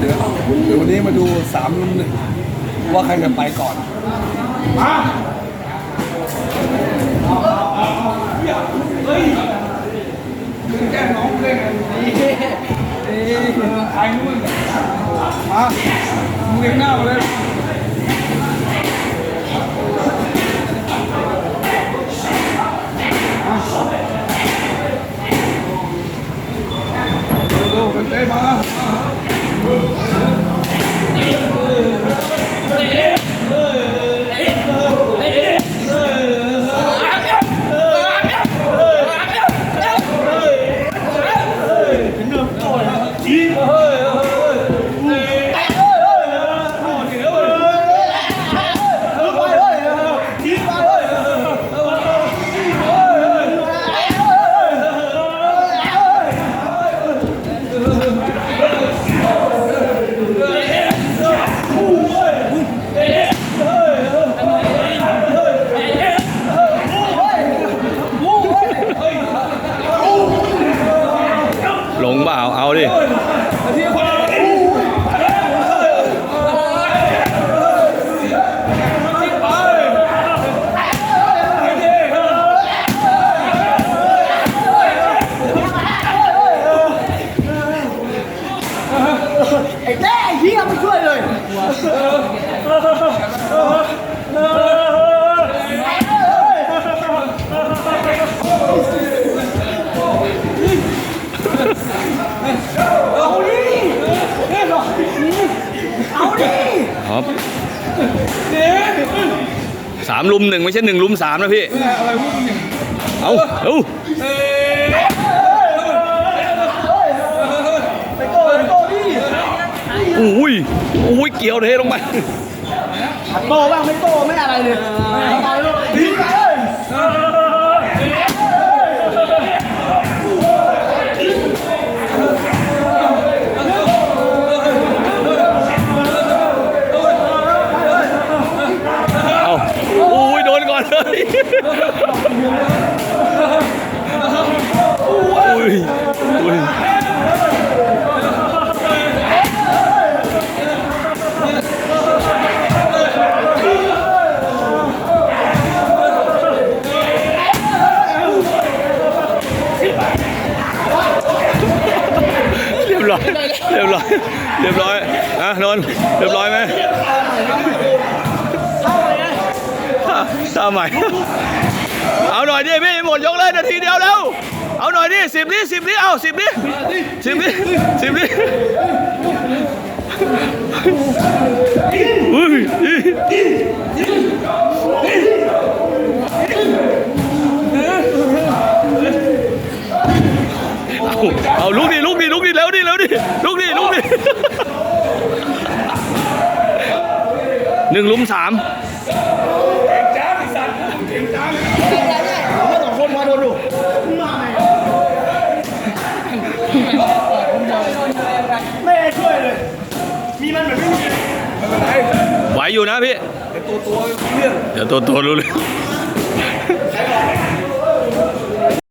เดี๋ยวเดี๋ยววันนี้มาดูสามลุมหนึ่งว่าใครจะไปก่อนแก้น้องเล่นกันนี่ใครนู่นมามึงเลี้ยงหน้ามาเลยเร็วๆกันเต้มา เปล่าเอาดิไอ้แม่ไอ้เหี้ยไม่ช่วยเลย เอาดิเอาดิครับสามลุมหนึ่งไม่ใช่หนึ่งลุมสามนะพี่อะไรพวกมึงอย่างเอาเอาไปโก้ไปโก้ดิอุ้ยอุ้ยเกี่ยวเทลงไปโก้บ้างไม่โก้ไม่อะไรเลย เรียบร้อยเรียบร้อย เรียบร้อยอะนนเรียบร้อยไหมท่าใหม่ เอาหน่อยดิพี่หมดยกเลยนาทีเดียวแล้ว เอาหน่อยดิสิบนี้สิบนี้เอาสิบนี้สิบนี้สิบนี้อุ้ย เอาเอาลุกดิลุกดิลุกดิแล้วดิแล้วดิลุกดิลุกดิหนึ่งลุมสามไม่สองคนมาโดนดูไม่ช่วยเลย มีมันแบบไม่มีไหวอยู่นะพี่ตัวตัวเรื่องเดี๋ยวตัวตัวรู้เลย